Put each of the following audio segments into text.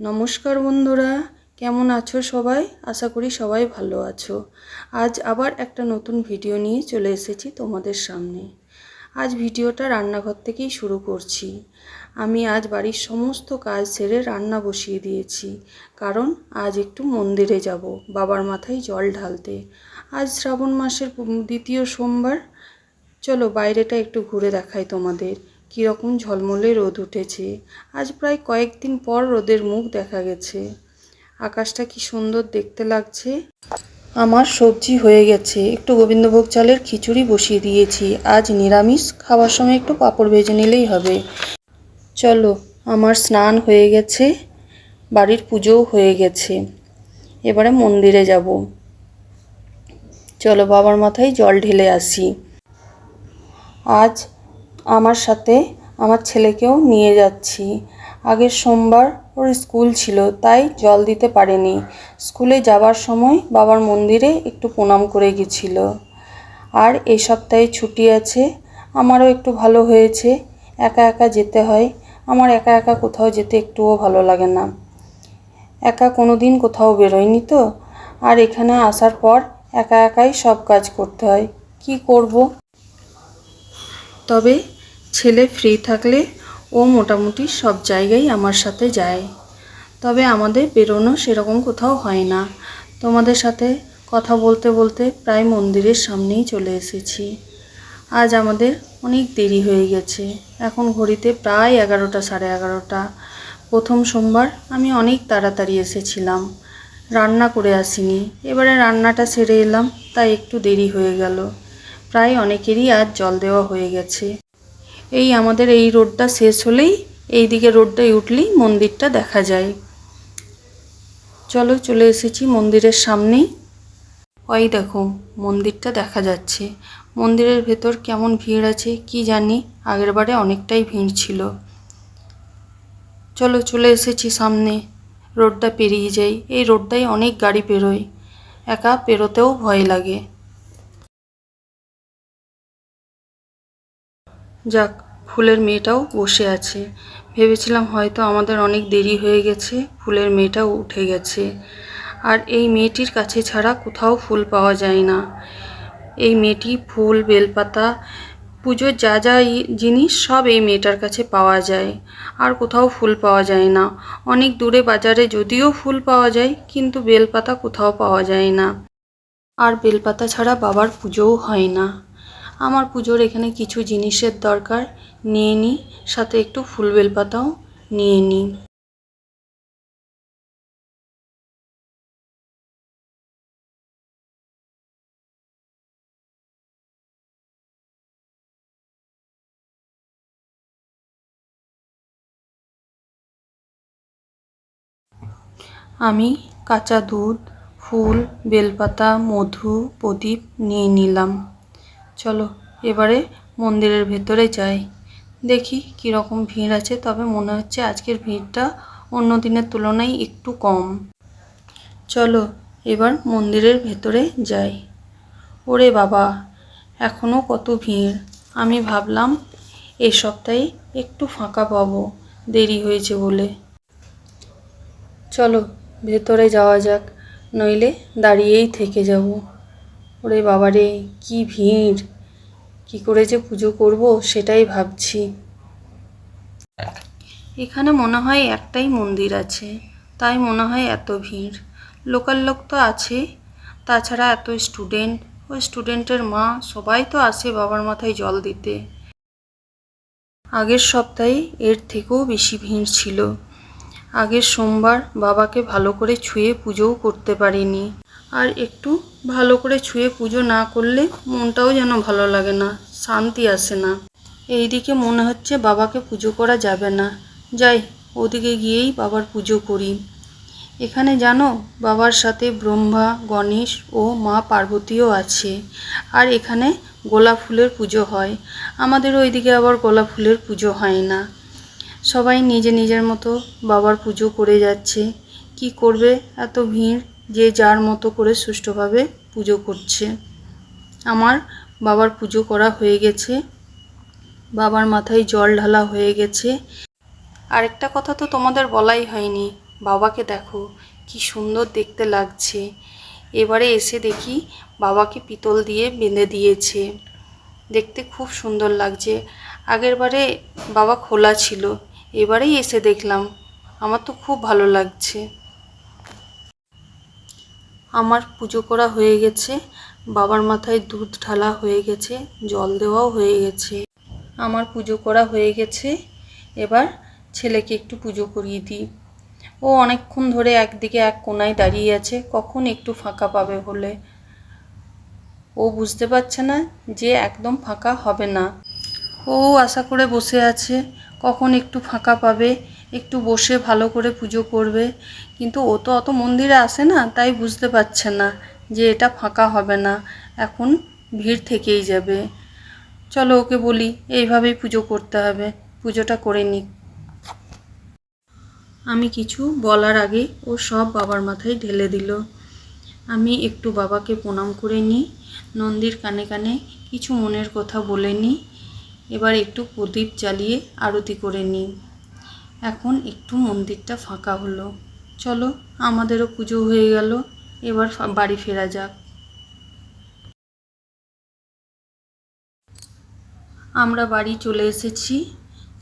নমস্কার বন্ধুরা, কেমন আছো সবাই? আশা করি সবাই ভালো আছো। আজ আবার একটা নতুন ভিডিও নিয়ে চলে এসেছি তোমাদের সামনে। আজ ভিডিওটা রান্নাঘর থেকেই শুরু করছি। আমি আজ বাড়ির সমস্ত কাজ সেরে রান্না বসিয়ে দিয়েছি। কারণ আজ একটু মন্দিরে যাব, বাবার মাথায় জল ঢালতে। আজ শ্রাবণ মাসের দ্বিতীয় সোমবার। চলো বাইরেটা একটু ঘুরে দেখাই তোমাদের। কীরকম ঝলমলে রোদ উঠেছে। আজ প্রায় কয়েকদিন পর রোদের মুখ দেখা গেছে। আকাশটা কি সুন্দর দেখতে লাগছে? আমার সবজি হয়ে গেছে। একটু গোবিন্দভোগ চালের খিচুড়ি বসিয়ে দিয়েছি। আজ নিরামিষ খাওয়ার সময় একটু পাঁপড় ভেজে নিলেই হবে। চলো, আমার স্নান হয়ে গেছে। বাড়ির পুজোও হয়ে গেছে। এবারে মন্দিরে যাব। চলো বাবার মাথায় জল ঢেলে আসি। আজ আমার সাথে আমার ছেলেকেও নিয়ে যাচ্ছি। আগের সোমবার ওর স্কুল ছিল, তাই জল দিতে পারেনি। স্কুলে যাবার সময় বাবার মন্দিরে একটু প্রণাম করে গেছিল। আর এই সপ্তাহে ছুটি আছে, আমারও একটু ভালো হয়েছে। একা একা যেতে হয়, আমার একা একা কোথাও যেতে একটুও ভালো লাগে না। একা কোনো দিন কোথাও বেরোয়নি তো, আর এখানে আসার পর একা একাই সব কাজ করতে হয়। কি করব? তবে ছেলে ফ্রি থাকলে ও মোটামুটি সব জায়গায় আমার সাথে যায়। তবে আমাদের বেরোনো সেরকম কোথাও হয় না। তোমাদের সাথে কথা বলতে বলতে প্রায় মন্দিরের সামনেই চলে এসেছি। আজ আমাদের অনেক দেরি হয়ে গেছে। এখন ঘড়িতে প্রায় এগারোটা, সাড়ে এগারোটা। প্রথম সোমবার আমি অনেক তাড়াতাড়ি এসেছিলাম। রান্না করে আসিনি। এবারে রান্নাটা সেরে এলাম, তাই একটু দেরি হয়ে গেল। প্রায় অনেকেরই আজ জল দেওয়া হয়ে গেছে। এই আমাদের এই রোডটা শেষ হলেই এই দিকে রোডটায় উঠলেই মন্দিরটা দেখা যায়। চলো চলে এসেছি মন্দিরের সামনেই। ওই দেখো, মন্দিরটা দেখা যাচ্ছে। মন্দিরের ভেতর কেমন ভিড় আছে কি জানি, আগের বারে অনেকটাই ভিড় ছিল। চলো চলে এসেছি সামনে, রোডটা পেরিয়ে যাই। এই রোডটায় অনেক গাড়ি পেরোয় একা পেরোতেও ভয় লাগে। যাক, ফুলের মেয়েটাও বসে আছে। ভেবেছিলাম হয়তো আমাদের অনেক দেরি হয়ে গেছে, ফুলের মেয়েটাও উঠে গেছে। আর এই মেয়েটির কাছে ছাড়া কোথাও ফুল পাওয়া যায় না। এই মেয়েটি ফুল, বেলপাতা, পুজোর যা যা জিনিস সব এই মেয়েটার কাছে পাওয়া যায়। আর কোথাও ফুল পাওয়া যায় না। অনেক দূরে বাজারে যদিও ফুল পাওয়া যায়, কিন্তু বেলপাতা কোথাও পাওয়া যায় না। আর বেলপাতা ছাড়া বাবার পুজোও হয় না। আমার পুজোর এখানে কিছু জিনিসের দরকার। নিয়ে নিই সাথে একটু ফুল বেলপাতাও নিয়ে নিই আমি কাঁচা দুধ, ফুল, বেলপাতা, মধু, প্রদীপ নিয়ে নিলাম। চলো, এবারে মন্দিরের ভেতরে যাই। দেখি কীরকম ভিড় আছে, তবে মনে হচ্ছে আজকের ভিড়টা অন্য দিনের তুলনায় একটু কম। চলো, এবার মন্দিরের ভেতরে যাই। ওরে বাবা এখনও কত ভিড়। আমি ভাবলাম এই সপ্তাহে একটু ফাঁকা পাবো, দেরি হয়েছে বলে। চলো, ভেতরে যাওয়া যাক, নইলে দাঁড়িয়েই থেকে যাব। ওরে বাবারে, কি ভিড়। কি করে যে পুজো করব সেটাই ভাবছি। এখানে মনে হয় একটাই মন্দির আছে, তাই মনে হয় এত ভিড়। লোকাল লোক তো আছে, তাছাড়া এত স্টুডেন্ট। ওই স্টুডেন্টের মা সবাই তো আসে বাবার মাথায় জল দিতে। আগের সপ্তাহে এর থেকেও বেশি ভিড় ছিল। আগের সোমবার বাবাকে ভালো করে ছুঁয়ে পুজোও করতে পারিনি। আর একটু ভালো করে ছুঁয়ে পুজো না করলে মনটাও যেন ভালো লাগে না, শান্তি আসে না। এইদিকে মনে হচ্ছে বাবাকে পুজো করা যাবে না। যাই, ওদিকে গিয়েই বাবার পুজো করি। এখানে জানো, বাবার সাথে ব্রহ্মা, গণেশ ও মা পার্বতীও আছে। আর এখানে গোলাপ ফুলের পুজো হয়। আমাদের ওইদিকে আবার গোলাপ ফুলের পুজো হয় না। সবাই নিজে নিজের মতো বাবার পুজো করে যাচ্ছে। কি করবে এত ভিড় যে যার মতো করে সুষ্ঠুভাবে পুজো করছে। আমার বাবার পুজো করা হয়ে গেছে। বাবার মাথায় জল ঢালা হয়ে গেছে। আরেকটা কথা তো তোমাদের বলাই হয়নি। বাবাকে দেখো, কি সুন্দর দেখতে লাগছে। এবারে এসে দেখি বাবাকে পিতল দিয়ে বেঁধে দিয়েছে। দেখতে খুব সুন্দর লাগছে। আগের বারে বাবা খোলা ছিল। এবারেই এসে দেখলাম। আমার তো খুব ভালো লাগছে। আমার পুজো করা হয়ে গেছে। বাবার মাথায় দুধ ঢালা হয়ে গেছে, জল দেওয়াও হয়ে গেছে। আমার পুজো করা হয়ে গেছে। এবার ছেলেকে একটু পুজো করিয়ে দিই। ও অনেকক্ষণ ধরে একদিকে এক কোনায় দাঁড়িয়ে আছে, কখন একটু ফাঁকা পাবে বলে। ও বুঝতে পারছে না যে একদম ফাঁকা হবে না। ও আশা করে বসে আছে। কখন একটু ফাঁকা পাবে, একটু বসে ভালো করে পুজো করবে। কিন্তু ও তো অত মন্দিরে আসে না, তাই বুঝতে পারছে না যে এটা ফাঁকা হবে না। এখন ভিড় থেকেই যাবে। চলো ওকে বলি, এইভাবেই পুজো করতে হবে। পুজোটা করে নিক। আমি কিছু বলার আগে ও সব বাবার মাথায় ঢেলে দিল। আমি একটু বাবাকে প্রণাম করে নিই। নন্দীর কানে কানে কিছু মনের কথা বলে নিই। এবার একটু প্রদীপ জ্বালিয়ে আরতি করে নিই। এখন একটু মন্দিরটা ফাঁকা হলো। চলো, আমাদেরও পুজো হয়ে গেল। এবার বাড়ি ফেরা যাক। আমরা বাড়ি চলে এসেছি।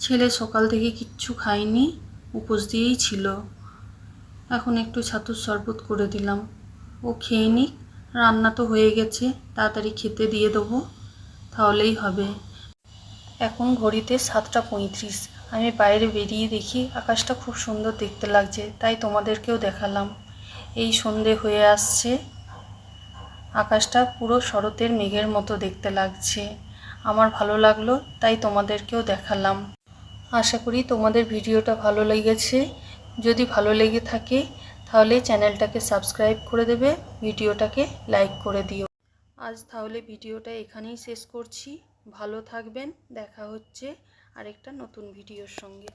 ছেলে সকাল থেকে কিচ্ছু খায়নি, উপোস দিয়েই ছিল। এখন একটু ছাতুর শরবত করে দিলাম। ও খেয়ে নিক, রান্না তো হয়ে গেছে, তাড়াতাড়ি খেতে দিয়ে দেবো, তাহলেই হবে। এখন ঘড়িতে সাতটা পঁয়ত্রিশ। আমি বাইরে বেরিয়ে দেখি আকাশটা খুব সুন্দর দেখতে লাগছে, তাই তোমাদেরকেও দেখালাম। এই সন্ধে হয়ে আসছে। আকাশটা পুরো শরতের মেঘের মতো দেখতে লাগছে। আমার ভালো লাগল, তাই তোমাদেরকেও দেখালাম। আশা করি তোমাদের ভিডিওটা ভালো লেগেছে। যদি ভালো লেগে থাকে, তাহলে চ্যানেলটাকে সাবস্ক্রাইব করে দেবে, ভিডিওটাকে লাইক করে দিও। আজ তাহলে ভিডিওটা এখানেই শেষ করছি। ভালো থাকবেন দেখা হচ্ছে আরেকটা নতুন ভিডিওর সঙ্গে।